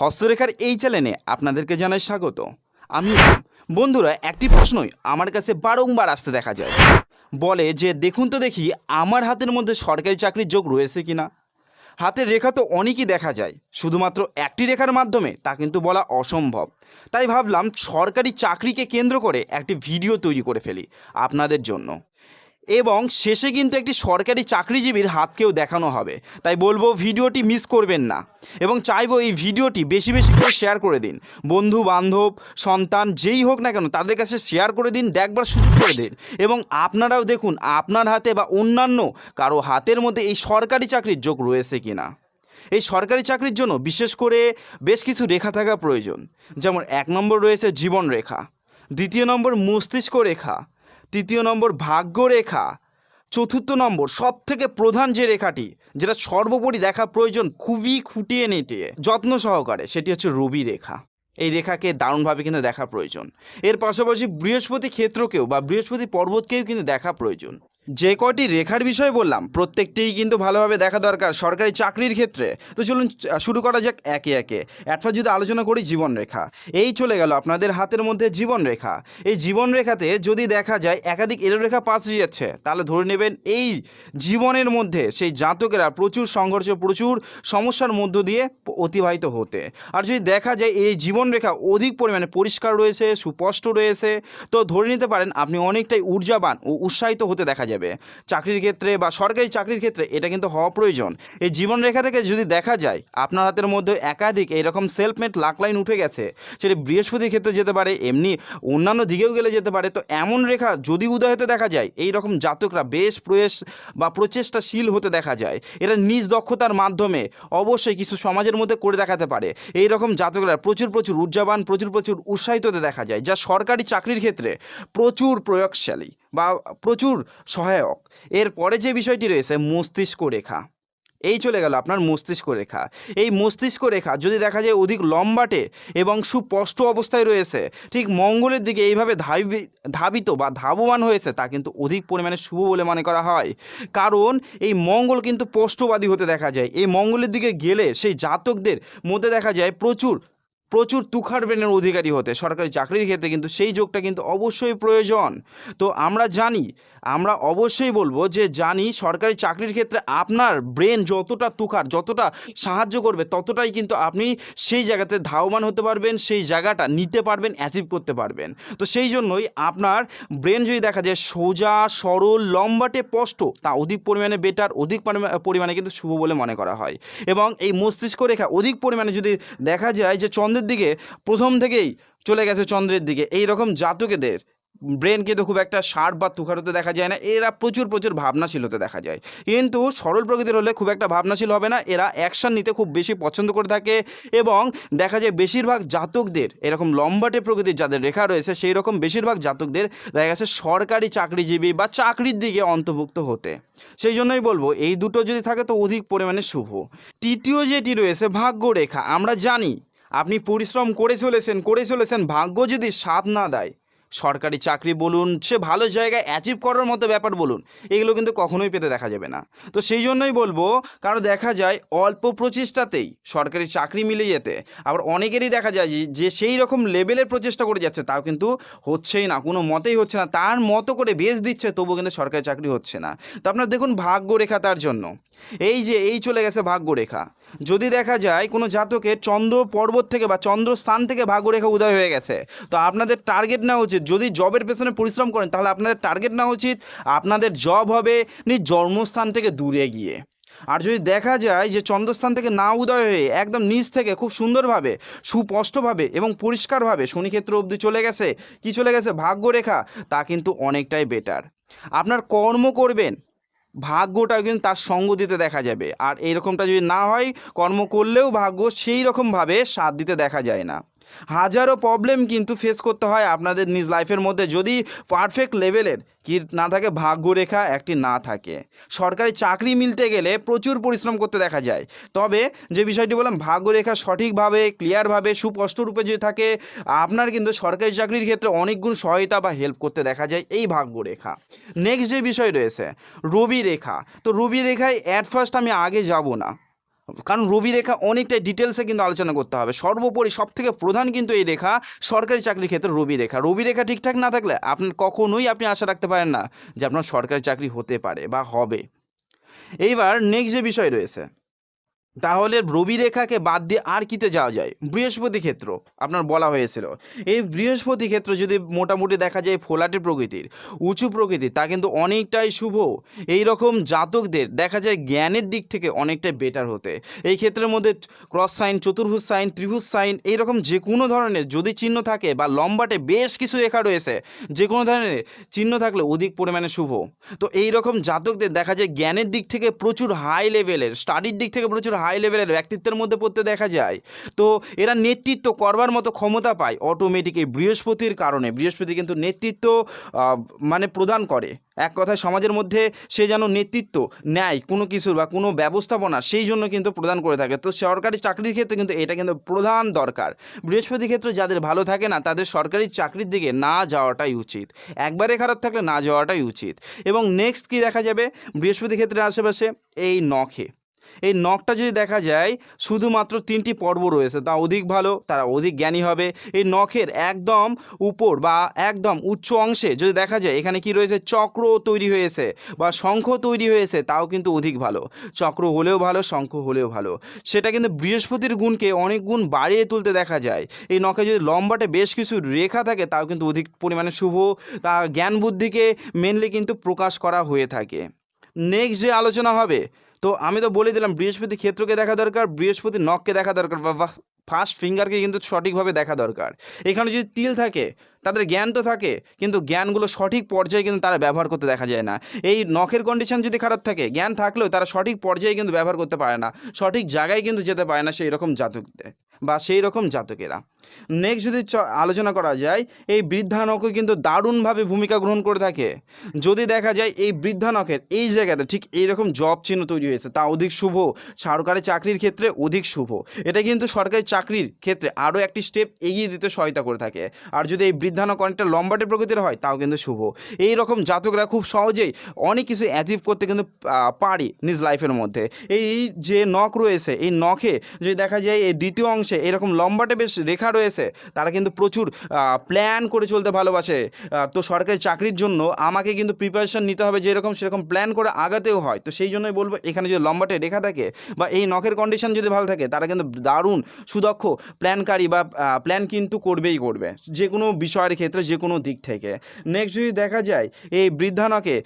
হস্তরেখার এই চ্যানেলে আপনাদেরকে জানাই স্বাগত। আমি বন্ধুরা, একটি প্রশ্নই আমার কাছে বারংবার আসতে দেখা যায়। বলে যে, দেখুন তো দেখি, আমার হাতের মধ্যে সরকারি চাকরির যোগ রয়েছে কিনা? হাতের রেখা তো অনেকই দেখা যায়। শুধুমাত্র একটি রেখার মাধ্যমে, তা কিন্তু বলা অসম্ভব। তাই ভাবলাম, সরকারি চাকরিকে কেন্দ্র করে একটি ভিডিও তৈরি করে ফেলি আপনাদের জন্য। এবং শেষে কিন্তু একটি সরকারি চাকরিজীবীর হাতকেও দেখানো হবে। তাই বলব ভিডিওটি মিস করবেন না। এবং চাইব এই ভিডিওটি বেশি বেশি করে শেয়ার করে দিন। বন্ধু, বান্ধব, সন্তান, যেই হোক না কেন, তাদের কাছে শেয়ার করে দিন, দেখবার সুযোগ করে দিন। এবং আপনারাও দেখুন, আপনার হাতে বা অন্যান্য কারও হাতের মধ্যে এই সরকারি চাকরির যোগ রয়েছে কিনা। এই সরকারি চাকরির জন্য বিশেষ করে বেশ কিছু রেখা থাকা প্রয়োজন। যেমন এক নম্বর রয়েছে জীবন রেখা। দ্বিতীয় নম্বর মস্তিষ্ক রেখা। তৃতীয় নম্বর ভাগ্য রেখা চতুর্থ নম্বর সব থেকে প্রধান যে রেখাটি, যেটা সর্বোপরি দেখা প্রয়োজন খুবই খুঁটিয়ে নেটিয়ে, যত্ন সহকারে, সেটি হচ্ছে রবি রেখা। এই রেখাকে দারুণভাবে কিন্তু দেখা প্রয়োজন। এর পাশাপাশি বৃহস্পতি ক্ষেত্রকেও বা বৃহস্পতি পর্বতকেও কিন্তু দেখা প্রয়োজন। যে কয়টি রেখার বিষয় বললাম, প্রত্যেকটিই কিন্তু ভালোভাবে দেখা দরকার সরকারি চাকরির ক্ষেত্রে। তো চলুন শুরু করা যাক একে একে। একবার যদি আলোচনা করি জীবন রেখা, এই চলে গেল আপনাদের হাতের মধ্যে জীবন রেখা। এই জীবন রেখাতে যদি দেখা যায় একাধিক এলো রেখা পাস হয়ে যাচ্ছে, তাহলে ধরে নেবেন এই জীবনের মধ্যে সেই জাতকেরা প্রচুর সংঘর্ষ, প্রচুর সমস্যার মধ্য দিয়ে অতিবাহিত হতে। আর যদি দেখা যায় এই জীবন রেখা অধিক পরিমাণে পরিষ্কার রয়েছে, সুস্পষ্ট রয়েছে, তো ধরে নিতে পারেন আপনি অনেকটাই ঊর্জাবান ও উৎসাহিত হতে দেখা যাবে। চাকরির ক্ষেত্রে বা সরকারি চাকরির ক্ষেত্রে এটা কিন্তু হওয়া প্রয়োজন। এই জীবন রেখা থেকে যদি দেখা যায়, আপনার হাতের মধ্যে একাধিক এইরকম সেলফমেট লাক লাইন উঠে গেছে, সেটা বৃহস্পতির ক্ষেত্রে যেতে পারে, এমনি অন্যান্য দিকেও গেলে যেতে পারে। তো এমন রেখা যদি উদয় হতে দেখা যায় এই রকম জাতকরা বেশ প্রয়াস বা প্রচেষ্টাশীল হতে দেখা যায়। এরা নিজ দক্ষতার মাধ্যমে অবশ্যই কিছু সমাজের মধ্যে করে দেখাতে পারে। এই রকম জাতকরা প্রচুর প্রচুর ঊর্জাবান, প্রচুর প্রচুর উৎসাহিত হতে দেখা যায়, যা সরকারি চাকরির ক্ষেত্রে প্রচুর প্রয়োগশালী। বা প্রচুর সহায়ক। এরপরে যে বিষয়টি রয়েছে, মস্তিষ্ক রেখা। এই চলে গেল আপনার মস্তিষ্ক রেখা। এই মস্তিষ্ক রেখা যদি দেখা যায় অধিক লম্বাটে এবং সুস্পষ্ট অবস্থায় রয়েছে, ঠিক মঙ্গলের দিকে এইভাবে ধাবি, ধাবিত বা ধাবমান হয়েছে, তা কিন্তু অধিক পরিমাণে শুভ বলে মনে করা হয়। কারণ এই মঙ্গল কিন্তু স্পষ্টবাদী হতে দেখা যায়। এই মঙ্গলের দিকে গেলে সেই জাতকদের মধ্যে দেখা যায় প্রচুর প্রচুর তুখার ব্রেনের অধিকারী হতে, সরকারি চাকরির ক্ষেত্রে কিন্তু সেই যোগটা কিন্তু অবশ্যই প্রয়োজন। তো আমরা জানি, আমরা অবশ্যই বলব যে জানি সরকারি চাকরির ক্ষেত্রে আপনার ব্রেন যতটা তুখার, যতটা সাহায্য করবে, ততটাই কিন্তু আপনি সেই জায়গাতে ধাবমান হতে পারবেন, সেই জায়গাটা নিতে পারবেন অ্যাচিভ করতে পারবেন। তো সেই জন্যই আপনার ব্রেন যদি দেখা যায় সোজা, সরল, লম্বাটে স্পষ্ট, তা অধিক পরিমাণে বেটার অধিক পরিমাণে কিন্তু শুভ বলে মনে করা হয়। এবং এই মস্তিষ্ক রেখা অধিক পরিমাণে যদি দেখা যায় যে চন্দ্রের দিকে, প্রথম থেকেই চলে গেছে চন্দ্রের দিকে। এই রকম জাতকেদের ব্রেন কিন্তু খুব একটা শার্প বা তুখার হতে দেখা যায় না। এরা প্রচুর প্রচুর ভাবনাশীল হতে দেখা যায়। কিন্তু সরল প্রকৃতির হলে খুব একটা ভাবনাশীল হবে না। এরা অ্যাকশন নিতে খুব বেশি পছন্দ করে থাকে এবং দেখা যায় বেশিরভাগ জাতকদের, এরকম লম্বাটে প্রকৃতির যাদের রেখা রয়েছে সেই রকম বেশিরভাগ জাতকদের দেখা গেছে সরকারি চাকরিজীবী বা চাকরির দিকে অন্তর্ভুক্ত হতে। সেই জন্যই বলব, এই দুটো যদি থাকে তো অধিক পরিমাণে শুভ। তৃতীয় যেটি রয়েছে ভাগ্য রেখা আমরা জানি আপনি পরিশ্রম করে চলেছেন করে চলেছেন ভাগ্য যদি সাথ না দেয় সরকারি চাকরি বলুন, সে ভালো জায়গায় অ্যাচিভ করার মতো ব্যাপার বলুন, এগুলো কিন্তু কখনোই পেতে দেখা যাবে না। তো সেই জন্যই বলব কারণ দেখা যায় অল্প প্রচেষ্টাতেই সরকারি চাকরি মিলে যেতে, আবার অনেকেরই দেখা যায় যে- সেই রকম লেভেলের প্রচেষ্টা করে যাচ্ছে, তাও কিন্তু হচ্ছেই না, কোনো মতেই হচ্ছে না, তার মতো করে বেশ দিচ্ছে, তবুও কিন্তু সরকারি চাকরি হচ্ছে না। তো আপনার দেখুন ভাগ্য রেখা তার জন্য। এই যে, এই চলে গেছে ভাগ্য রেখা যদি দেখা যায় কোনো জাতকের চন্দ্র পর্বত থেকে বা চন্দ্র স্থান থেকে ভাগ্যরেখা উদয় হয়ে গেছে, তো আপনাদের টার্গেট নেওয়া উচিত যদি জবের পেছনে পরিশ্রম করেন, তাহলে আপনাদের টার্গেট নেওয়া উচিত, আপনাদের জব হবে নিজ জন্মস্থান থেকে দূরে গিয়ে। আর যদি দেখা যায় যে চন্দ্রস্থান থেকে না উদয় হয়ে একদম নিচ থেকে খুব সুন্দরভাবে, সুস্পষ্টভাবে এবং পরিষ্কারভাবে শনিক্ষেত্র অবধি চলে গেছে, কি চলে গেছে? ভাগ্যরেখা, তা কিন্তু অনেকটাই বেটার আপনার কর্ম করবেন ভাগ্যটা কিন্তু তার সঙ্গ দিতে দেখা যাবে। আর এইরকমটা যদি না হয়, কর্ম করলেও ভাগ্য সেই রকমভাবে সাথ দিতে দেখা যায় না। হাজারো প্রবলেম কিন্তু ফেস করতে হয় আপনাদের নিজ লাইফের মধ্যে। যদি পারফেক্ট লেভেলের কি না থাকে, ভাগ্যরেখা একটি না থাকে। সরকারি চাকরি মিলতে গেলে প্রচুর পরিশ্রম করতে দেখা যায়। তবে যে বিষয়টি বললাম, ভাগ্যরেখা সঠিকভাবে ক্লিয়ারভাবে সুস্পষ্ট রূপে যদি থাকে, আপনার কিন্তু সরকারি চাকরির ক্ষেত্রে অনেক গুণ সহায়তা বা হেল্প করতে দেখা যায় এই ভাগ্যরেখা। নেক্সট যে বিষয় রয়েছে রবি রেখা তো রবি রেখায় অ্যাট ফার্স্ট আমি আগে যাব না। কারণ রবি রেখা অনেকটাই ডিটেলসে কিন্তু আলোচনা করতে হবে। সর্বোপরি সব থেকে প্রধান কিন্তু এই রেখা সরকারি চাকরির ক্ষেত্রে রবি রেখা। রবি রেখা ঠিকঠাক না থাকলে আপনার কখনোই আপনি আশা রাখতে পারেন না যে আপনার সরকারি চাকরি হতে পারে বা হবে। এইবার নেক্সট যে বিষয় রয়েছে তাহলে রবি রেখাকে বাদ দিয়ে আর কিতে যাওয়া যায়? বৃহস্পতি ক্ষেত্র, আপনার বলা হয়েছিল। এই বৃহস্পতি ক্ষেত্র যদি মোটামুটি দেখা যায় ফোলাটে প্রকৃতির, উঁচু প্রকৃতির, তা কিন্তু অনেকটাই শুভ। এই রকম জাতকদের দেখা যায় জ্ঞানের দিক থেকে অনেকটাই বেটার হতে। এই ক্ষেত্রের মধ্যে ক্রস সাইন চতুর্ভুজ সাইন ত্রিভুজ সাইন এইরকম যে কোনো ধরনের যদি চিহ্ন থাকে বা লম্বাটে বেশ কিছু রেখা রয়েছে যে কোনো ধরনের চিহ্ন থাকলে অধিক পরিমাণে শুভ। তো এই রকম জাতকদের দেখা যায় জ্ঞানের দিক থেকে প্রচুর হাই লেভেলের স্টাডির দিক থেকে প্রচুর হাই লেভেলের ব্যক্তিত্বের মধ্যে পড়তে দেখা যায়। তো এরা নেতৃত্ব করবার মতো ক্ষমতা পায় অটোমেটিক এই বৃহস্পতির কারণে। বৃহস্পতি কিন্তু নেতৃত্ব মানে প্রদান করে। এক কথায় সমাজের মধ্যে সে যেন নেতৃত্ব নেয় কোনো কিছুর বা কোনো ব্যবস্থাপনা সেই জন্য কিন্তু প্রদান করে থাকে। তো সরকারি চাকরির ক্ষেত্রে কিন্তু এটা কিন্তু প্রধান দরকার। বৃহস্পতি ক্ষেত্রে যাদের ভালো থাকে না, তাদের সরকারি চাকরির দিকে না যাওয়াটাই উচিত। একবারে খারাপ থাকলে না যাওয়াটাই উচিত। এবং নেক্সট কি দেখা যাবে? বৃহস্পতি ক্ষেত্রে আশেপাশে এই নখে। এই নখটা যদি দেখা যায়, শুধুমাত্র তিনটি পর্ব রয়েছে। তা অধিক ভালো, তারা অধিক জ্ঞানী হবে। এই নখের একদম উপর বা একদম উচ্চ অংশে যদি দেখা যায়, এখানে কি রয়েছে? চক্র তৈরি হয়েছে বা শঙ্খ তৈরি হয়েছে, তাও কিন্তু অধিক ভালো। চক্র হলেও ভালো, শঙ্খ হলেও ভালো। সেটা কিন্তু বৃহস্পতির গুণকে অনেক গুণ বাড়িয়ে তুলতে দেখা যায়। এই নখে যদি লম্বাটে বেশ কিছু রেখা থাকে, তাও কিন্তু অধিক পরিমাণে শুভ, তা জ্ঞান বুদ্ধিকে মেনলি কিন্তু প্রকাশ করা হয়ে থাকে। নেক্সট যে আলোচনা হবে তো আমি তো বলে দিলাম, বৃহস্পতি ক্ষেত্রকে দেখা দরকার, বৃহস্পতি নখকে দেখা দরকার, বা ফার্স্ট ফিঙ্গারকে কিন্তু সঠিকভাবে দেখা দরকার। এখানে যদি তিল থাকে, তাদের জ্ঞান তো থাকে, কিন্তু জ্ঞানগুলো সঠিক পর্যায়ে কিন্তু তারা ব্যবহার করতে দেখা যায় না। এই নখের কন্ডিশন যদি খারাপ থাকে, জ্ঞান থাকলেও তারা সঠিক পর্যায়ে কিন্তু ব্যবহার করতে পারে না, সঠিক জায়গায় কিন্তু যেতে পারে না সেই রকম জাতকদের। বা সেই রকম জাতকেরা। নেক্সট যদি আলোচনা করা যায়, এই বৃদ্ধা নখও কিন্তু দারুণভাবে ভূমিকা গ্রহণ করে থাকে। যদি দেখা যায় এই বৃদ্ধা নখের এই জায়গাতে ঠিক এইরকম জব চিহ্ন তৈরি হয়েছে, তা অধিক শুভ, সরকারি চাকরির ক্ষেত্রে অধিক শুভ। এটা কিন্তু সরকারি চাকরির ক্ষেত্রে আরও একটি স্টেপ এগিয়ে দিতে সহায়তা করে থাকে। আর যদি এই বৃদ্ধা নখ অনেকটা লম্বাটে প্রকৃতির হয়, তাও কিন্তু শুভ। এই রকম জাতকরা খুব সহজেই অনেক কিছু অ্যাচিভ করতে কিন্তু পারে নিজ লাইফের মধ্যে। এই যে নখ রয়েছে, এই নখে যদি দেখা যায় এই দ্বিতীয় অংশে এরকম লম্বাটে বেশ রেখা রয়েছে, তারা কিন্তু প্রচুর প্ল্যান করে চলতে ভালোবাসে। তো সরকারি চাকরির জন্য আমাকে কিন্তু প্রিপারেশন নিতে হবে যেরকম সেরকম প্ল্যান করে আগাতেও হয়। তো সেই জন্যই বলব, এখানে যদি লম্বাটে রেখা থাকে বা এই নখের কন্ডিশন যদি ভালো থাকে, তারা কিন্তু দারুণ সুদক্ষ প্ল্যানকারী বা প্ল্যান কিন্তু করবেই করবে যে কোনো বিষয়ের ক্ষেত্রে যে কোনো দিক থেকে। নেক্সট যদি দেখা যায়, এই বৃদ্ধা নখে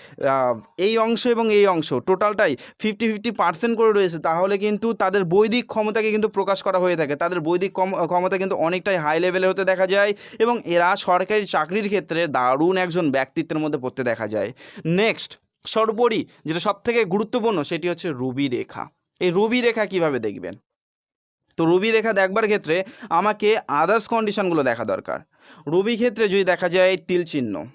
এই অংশ এবং এই অংশ টোটালটাই ফিফটি ফিফটি পার্সেন্ট করে রয়েছে, তাহলে কিন্তু তাদের বৈদিক ক্ষমতাকে কিন্তু প্রকাশ করা হয়ে থাকে। তাদের বৈদিক ক্ষম- ক্ষমতা কিন্তু অনেকটাই হাই লেভেলের হতে দেখা যায় এবং এরা সরকারি চাকরির ক্ষেত্রে দারুণ একজন ব্যক্তিত্বের মধ্যে পড়তে দেখা যায়। নেক্সট সর্বোপরি যেটা সব থেকে গুরুত্বপূর্ণ সেটি হচ্ছে রুবি রেখা। এই রুবি রেখা কীভাবে দেখবেন? তো রুবি রেখা দেখবার ক্ষেত্রে আমাকে আদার্স কন্ডিশনগুলো দেখা দরকার। রুবি ক্ষেত্রে যদি দেখা যায় তিল চিহ্ন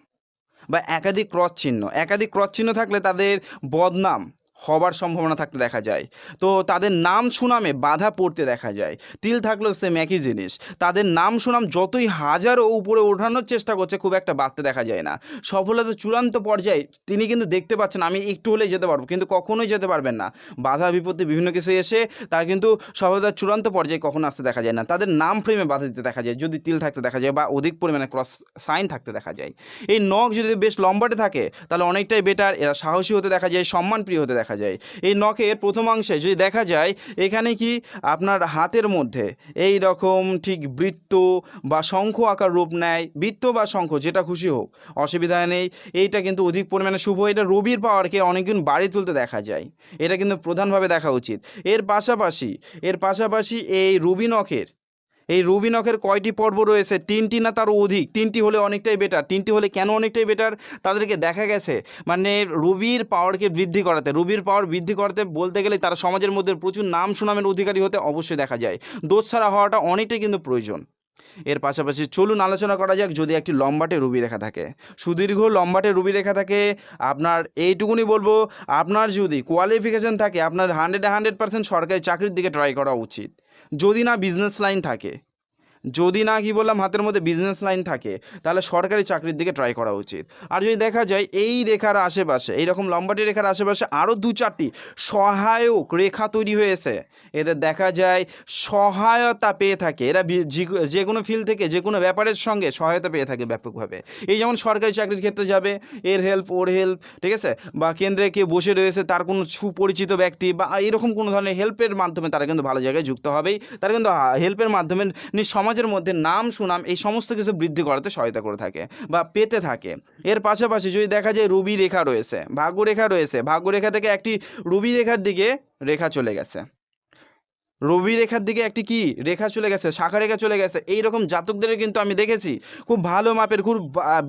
বা একাধিক ক্রস চিহ্ন। একাধিক ক্রস চিহ্ন থাকলে তাদের বদনাম হবার সম্ভাবনা থাকতে দেখা যায়। তো তাদের নাম সুনামে বাধা পড়তে দেখা যায়। তিল থাকলেও সেম একই জিনিস। তাদের নাম সুনাম যতই হাজারো উপরে ওঠানোর চেষ্টা করছে, খুব একটা বাড়তে দেখা যায় না। সফলতা চূড়ান্ত পর্যায়ে তিনি কিন্তু দেখতে পাচ্ছেন, আমি একটু হলেই যেতে পারব, কিন্তু কখনোই যেতে পারবেন না। বাধা, বিপত্তি, বিভিন্ন কিছু এসে তার কিন্তু সফলতার চূড়ান্ত পর্যায়ে কখনো আসতে দেখা যায় না। তাদের নাম ফ্রেমে বাধা দিতে দেখা যায়, যদি তিল থাকতে দেখা যায় বা অধিক পরিমাণে ক্রস সাইন থাকতে দেখা যায়। এই নখ যদি বেশ লম্বাটে থাকে, তাহলে অনেকটাই বেটার এরা সাহসী হতে দেখা যায়, সম্মানপ্রিয় হতে দেখা যায়। এই নখের প্রথম অংশে যদি দেখা যায়, এখানে কি আপনার হাতের মধ্যে এই রকম ঠিক বৃত্ত বা শঙ্খ আকার রূপ নেয়, বৃত্ত বা শঙ্খ, যেটা খুশি হোক, অসুবিধা নেই। এইটা কিন্তু অধিক পরিমাণে শুভ। এটা রবির পাওয়ারকে অনেকগুণ বাড়ি তুলতে দেখা যায়। এটা কিন্তু প্রধানভাবে দেখা উচিত। এর পাশাপাশি এর পাশাপাশি এই রবি নখের এই রবি নখের কয়টি পর্ব রয়েছে? তিনটি না তারও অধিক? তিনটি হলে অনেকটাই বেটার তিনটি হলে কেন অনেকটাই বেটার তাদেরকে দেখা গেছে। মানে রুবির পাওয়ারকে বৃদ্ধি করাতে, রুবির পাওয়ার বৃদ্ধি করাতে বলতে গেলে তারা সমাজের মধ্যে প্রচুর নাম সুনামের অধিকারী হতে অবশ্যই দেখা যায়। দোষ ছাড়া হওয়াটা অনেকটাই কিন্তু প্রয়োজন। এর পাশাপাশি চলুন আলোচনা করা যাক যদি একটি লম্বাটে রুবি রেখা থাকে। সুদীর্ঘ লম্বাটে রুবি রেখা থাকে, আপনার এইটুকুনি বলব, আপনার যদি কোয়ালিফিকেশন থাকে, আপনার হান্ড্রেডে হান্ড্রেড পার্সেন্ট সরকারি চাকরির দিকে ট্রাই করা উচিত। যদি না বিজনেস লাইন থাকে যদি না কি বললাম, হাতের মধ্যে বিজনেস লাইন থাকে, তাহলে সরকারি চাকরির দিকে ট্রাই করা উচিত। আর যদি দেখা যায়, এই রেখার আশেপাশে, এইরকম লম্বাটি রেখার আশেপাশে আরও দু চারটি সহায়ক রেখা তৈরি হয়েছে, এদের দেখা যায় সহায়তা পেয়ে থাকে। এরা যে- কোনো ফিল্ড থেকে, যে কোনো ব্যাপারের সঙ্গে সহায়তা পেয়ে থাকে ব্যাপকভাবে। এই যেমন সরকারি চাকরির ক্ষেত্রে যাবে, এর হেল্প ওর হেল্প ঠিক আছে? বা কেন্দ্রে কেউ বসে রয়েছে, তার কোনো সুপরিচিত ব্যক্তি বা এরকম কোনো ধরনের হেল্পের মাধ্যমে তারা কিন্তু ভালো জায়গায় যুক্ত হবেই। তারা কিন্তু হেল্পের মাধ্যমে নি- সমাজের মধ্যে নাম, সুনাম এই সমস্ত কিছু বৃদ্ধি করাতে সহায়তা করে থাকে বা পেতে থাকে। এর পাশাপাশি যদি দেখা যায় রবি রেখা রয়েছে ভাগ্যরেখা রয়েছে ভাগ্যরেখা থেকে একটি রবি রেখার দিকে রেখা চলে গেছে। রবি রেখার দিকে একটি কি? রেখা চলে গেছে, শাখা রেখা চলে গেছে। এই রকম জাতকদের কিন্তু আমি দেখেছি, খুব ভালো মাপের, খুব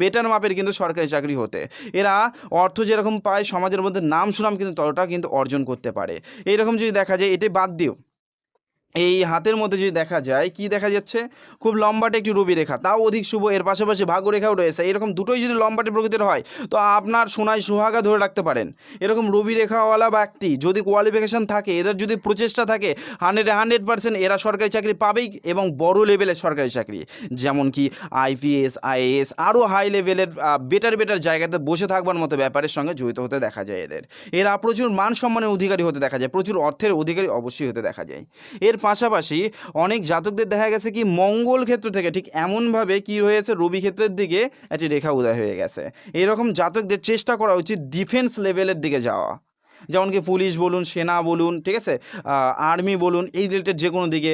বেটার মাপের কিন্তু সরকারি চাকরি হতে। এরা অর্থ যেরকম পায়, সমাজের মধ্যে নাম, সুনাম কিন্তু ততটা কিন্তু অর্জন করতে পারে। এইরকম যদি দেখা যায়, এটাই বাদ দিও। এই হাতের মধ্যে যদি দেখা যায়, কি দেখা যাচ্ছে? খুব লম্বাটে একটি রবি রেখা, তাও অধিক শুভ, এর পাশাপাশি ভাগ্য রেখাও রয়েছে। এরকম দুটোই যদি লম্বাটে প্রকৃতির হয়, তো আপনার সোনায় সোহাগা ধরে রাখতে পারেন। এরকম রবি রেখাওয়ালা ব্যক্তি যদি কোয়ালিফিকেশন থাকে, এদের যদি প্রচেষ্টা থাকে হান্ড্রেড হান্ড্রেড পার্সেন্ট এরা সরকারি চাকরি পাবেই এবং বড় লেভেলের সরকারি চাকরি। যেমন কি আইপিএস আইএএস আরও হাই লেভেলের বেটার বেটার জায়গাতে বসে থাকবার মতো ব্যাপারের সঙ্গে জড়িত হতে দেখা যায় এদের। এরা প্রচুর মান সম্মানের অধিকারী হতে দেখা যায়, প্রচুর অর্থের অধিকারী অবশ্যই হতে দেখা যায়। এর পাশাপাশি অনেক জাতকদের দেখা গেছে কি মঙ্গল ক্ষেত্র থেকে ঠিক এমনভাবে কি হয়েছে, রবি ক্ষেত্রের দিকে একটি রেখা উদয় হয়ে গেছে। এরকম জাতকদের চেষ্টা করা উচিত ডিফেন্স লেভেলের দিকে যাওয়া। যেমন কি পুলিশ বলুন, সেনা বলুন, ঠিক আছে? আর্মি বলুন, এই রিলেটেড যে কোনো দিকে,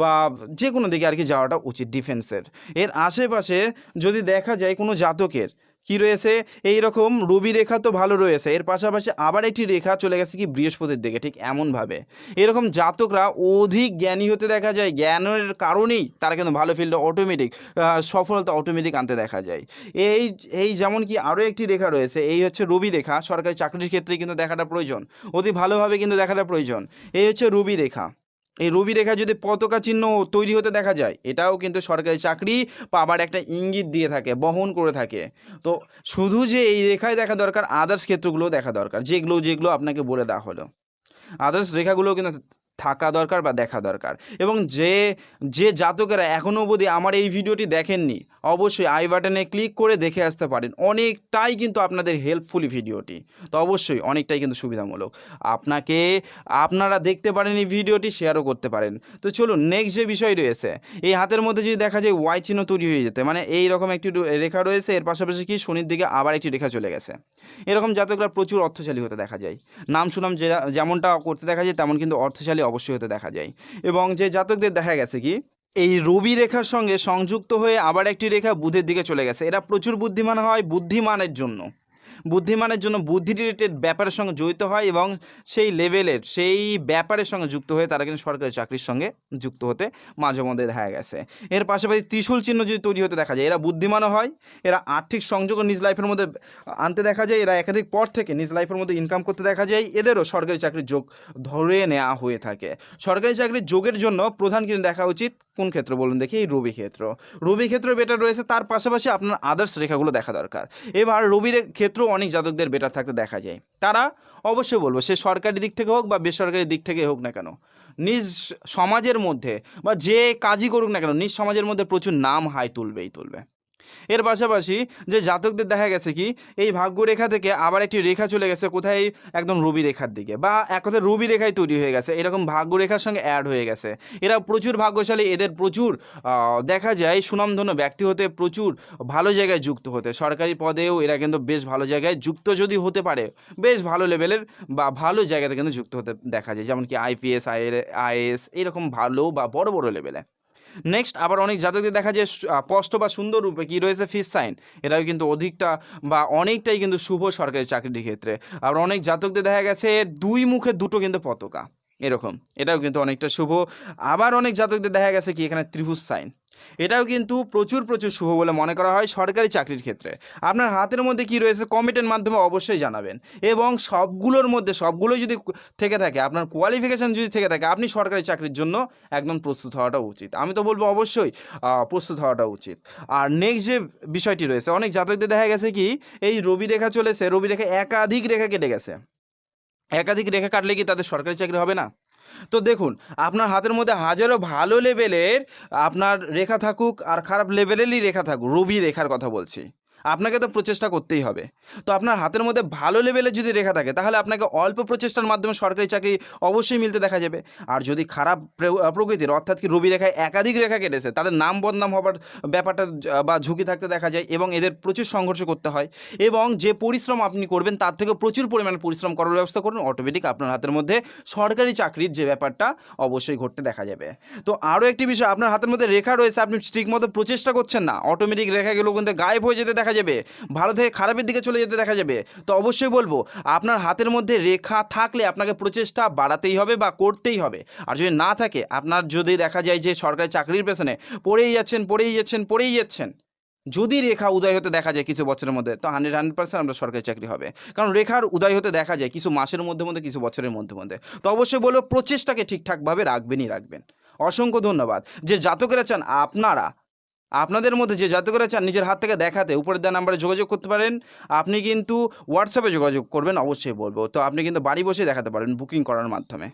বা যে কোনো দিকে আর কি যাওয়াটা উচিত ডিফেন্সের এর আশেপাশে যদি দেখা যায় কোনো জাতকের কি রয়েছে? এই রকম রবি রেখা তো ভালো রয়েছে। এর পাশাপাশি আবার একটি রেখা চলে গেছে কি বৃহস্পতির দিকে, ঠিক এমনভাবে। এরকম জাতকরা অধিক জ্ঞানী হতে দেখা যায়। জ্ঞানের কারণেই তারা কিন্তু ভালো ফিল্ডে অটোমেটিক সফলতা অটোমেটিক আনতে দেখা যায়। এই এই যেমন কি আরও একটি রেখা রয়েছে, এই হচ্ছে রবি রেখা। সরকারি চাকরির ক্ষেত্রে কিন্তু দেখাটা প্রয়োজন। অতি ভালোভাবে কিন্তু দেখাটা প্রয়োজন। এই হচ্ছে রবি রেখা। এই রবি রেখা যদি পতাকা চিহ্ন তৈরি হতে দেখা যায়, এটাও কিন্তু সরকারি চাকরি পাবার একটা ইঙ্গিত দিয়ে থাকে, বহন করে থাকে। তো শুধু যে এই রেখায় দেখা দরকার আদার্স ক্ষেত্রগুলো দেখা দরকার, যেগুলো যেগুলো আপনাকে বলে দেওয়া হলো। আদার্স রেখাগুলো কিন্তু থাকা দরকার বা দেখা দরকার। এবং যে যে জাতকেরা এখনও অবধি আমার এই ভিডিওটি দেখেননি, অবশ্যই আই বাটনে ক্লিক করে দেখে আসতে পারেন। অনেকটাই কিন্তু আপনাদের হেল্পফুলি ভিডিওটি। তো অবশ্যই অনেকটাই কিন্তু সুবিধামূলক। আপনাকে, আপনারা দেখতে পারেন এই ভিডিওটি শেয়ারও করতে পারেন। তো চলুন নেক্সট যে বিষয় রয়েছে, এই হাতের মধ্যে যদি দেখা যায় ওয়াই চিহ্ন তৈরি হয়ে যেতে মানে এই রকম একটি রেখা রয়েছে, এর পাশাপাশি কি শনির দিকে আবার একটি রেখা চলে গেছে। এরকম জাতকরা প্রচুর অর্থশালী হতে দেখা যায়। নাম সুনাম যে যেমনটা করতে দেখা যায়, তেমন কিন্তু অর্থশালী অবশ্যই হতে দেখা যায়। এবং যে জাতকদের দেখা গেছে কি, এই রবি রেখার সঙ্গে সংযুক্ত হয়ে আবার একটি রেখা বুধের দিকে চলে গেছে। এরা প্রচুর বুদ্ধিমান হয়, বুদ্ধিমানের জন্য। বুদ্ধিমানের জন্য বুদ্ধি রিলেটেড ব্যাপারের সঙ্গে জড়িত হয় এবং সেই লেভেলের সেই ব্যাপারের সঙ্গে যুক্ত হয়ে তারা কিন্তু সরকারি চাকরির সঙ্গে যুক্ত হতে মাঝে মধ্যে দেখা গেছে। এর পাশাপাশি ত্রিশূল চিহ্ন যদি তৈরি হতে দেখা যায়, এরা বুদ্ধিমানও হয়, এরা আর্থিক সংযোগ নিজ লাইফের মধ্যে আনতে দেখা যায়, এরা একাধিক পর থেকে নিজ লাইফের মধ্যে ইনকাম করতে দেখা যায়, এদেরও সরকারি চাকরির যোগ ধরে নেওয়া হয়ে থাকে। সরকারি চাকরির যোগের জন্য প্রধান কিন্তু দেখা উচিত কোন ক্ষেত্র বলুন দেখি? এই রবি ক্ষেত্র। রবি ক্ষেত্র বেটার রয়েছে, তার পাশাপাশি আপনার আদার্স রেখাগুলো দেখা দরকার। এবার রবির রে- ক্ষেত্র অনেক জাতকদের বেটার থাকতে দেখা যায়। তারা অবশ্যই বলব, সে সরকারি দিক থেকে হোক বা বেসরকারি দিক থেকে হোক না কেন, নিজ সমাজের মধ্যে বা যে কাজই করুক না কেন, নিজ সমাজের মধ্যে প্রচুর নাম হাই তুলবেই তুলবে। এর পাশাপাশি যে জাতকদের দেখা গেছে কি, এই ভাগ্য রেখা থেকে আবার একটি রেখা চলে গেছে কোথায়? একদম রবি রেখার দিকে বা এক কথায় রবি রেখায় তৈরি হয়ে গেছে। এরকম ভাগ্য রেখার সঙ্গে অ্যাড হয়ে গেছে। এরা প্রচুর ভাগ্যশালী, এদের প্রচুর দেখা যায় সুনামধন্য ব্যক্তি হতে প্রচুর ভালো জায়গায় যুক্ত হতে। সরকারি পদেও এরা কিন্তু বেশ ভালো জায়গায় যুক্ত যদি হতে পারে, বেশ ভালো লেভেলের বা ভালো জায়গাতে কিন্তু যুক্ত হতে দেখা যায়। যেমন কি আইপিএস আইএস এরকম ভালো বা বড় বড় লেভেলে। নেক্সট আবার অনেক জাতকদের দেখা যায় স্পষ্ট বা সুন্দর রূপে কি রয়েছে ফিস সাইন এটাও কিন্তু অধিকটা বা অনেকটাই কিন্তু শুভ সরকারি চাকরির ক্ষেত্রে। আবার অনেক জাতকদের দেখা গেছে দুই মুখে দুটো কিন্তু পতাকা। এরকম। এটাও কিন্তু অনেকটা শুভ। আবার অনেক জাতকদের দেখা গেছে কি এখানে ত্রিভুজ সাইন এটাও কিন্তু প্রচুর প্রচুর শুভ বলে মনে করা হয় সরকারি চাকরির ক্ষেত্রে। আপনার হাতের মধ্যে কি রয়েছে কমিটের মাধ্যমে অবশ্যই জানাবেন। এবং সবগুলোর মধ্যে, সবগুলোই যদি থেকে থাকে, আপনার কোয়ালিফিকেশন যদি থেকে থাকে, আপনি সরকারি চাকরির জন্য একদম প্রস্তুত হওয়াটা উচিত। আমি তো বলব অবশ্যই প্রস্তুত হওয়াটা উচিত। আর নেক্সট যে বিষয়টি রয়েছে, অনেক জাতকদের দেখা গেছে কি, এই রবি রেখা চলেছে, রবি রেখা একাধিক রেখা কেটে গেছে। একাধিক রেখা কাটলে কি তাদের সরকারি চাকরি হবে না? তো দেখুন, আপনার হাতের মধ্যে হাজারো ভালো লেভেলের আপনার রেখা থাকুক আর খারাপ লেভেলেরই রেখা থাকুক, রবি রেখার কথা বলছি। আপনাকে তো প্রচেষ্টা করতেই হবে। তো আপনার হাতের মধ্যে ভালো লেভেলের যদি রেখা থাকে, তাহলে আপনাকে অল্প প্রচেষ্টার মাধ্যমে সরকারি চাকরি অবশ্যই মিলতে দেখা যাবে। আর যদি খারাপ প্রকৃতির, অর্থাৎ কি রবি রেখায় একাধিক রেখা কেটেছে, তাদের নাম বদনাম হবার ব্যাপারটা বা ঝুঁকি থাকতে দেখা যায় এবং এদের প্রচুর সংঘর্ষ করতে হয় এবং যে পরিশ্রম আপনি করবেন, তার থেকে প্রচুর পরিমাণে পরিশ্রম করার ব্যবস্থা করুন। অটোমেটিক আপনার হাতের মধ্যে সরকারি চাকরির যে ব্যাপারটা অবশ্যই ঘটতে দেখা যাবে। তো আরও একটি বিষয়, আপনার হাতের মধ্যে রেখা রয়েছে, আপনি ঠিক মতো প্রচেষ্টা করছেন না অটোমেটিক রেখাগুলো কিন্তু গায়েব হয়ে যেতে দেখা যাবে। ভালো থেকে খারাপের দিকে চলে যেতে দেখা যাবে। তো অবশ্যই বলব, আপনার হাতের মধ্যে রেখা থাকলে আপনাকে প্রচেষ্টা বাড়াতেই হবে বা করতেই হবে। আর যদি না থাকে, আপনার যদি দেখা যায় যে সরকারি চাকরির পেছনে পড়েই যাচ্ছেন পড়েই যাচ্ছেন পড়েই যাচ্ছেন, যদি রেখা উদয় হতে দেখা যায় কিছু বছরের মধ্যে, তো হান্ড্রেড হান্ড্রেড পার্সেন্ট আমরা সরকারি চাকরি হবে। কারণ রেখার উদয় হতে দেখা যায় কিছু মাসের মধ্যে মধ্যে, কিছু বছরের মধ্যে মধ্যে। তো অবশ্যই বলব, প্রচেষ্টাকে ঠিকঠাকভাবে রাখবেনই রাখবেন। অসংখ্য ধন্যবাদ। যে জাতকেরা চান, আপনারা আপনাদের মধ্যে যে জাদুঘরে চান নিজের হাত থেকে দেখাতে, উপরের দেওয়া নাম্বারে যোগাযোগ করতে পারেন। আপনি কিন্তু হোয়াটসঅ্যাপে যোগাযোগ করবেন, অবশ্যই বলব। তো আপনি কিন্তু বাড়ি বসে দেখাতে পারেন বুকিং করার মাধ্যমে।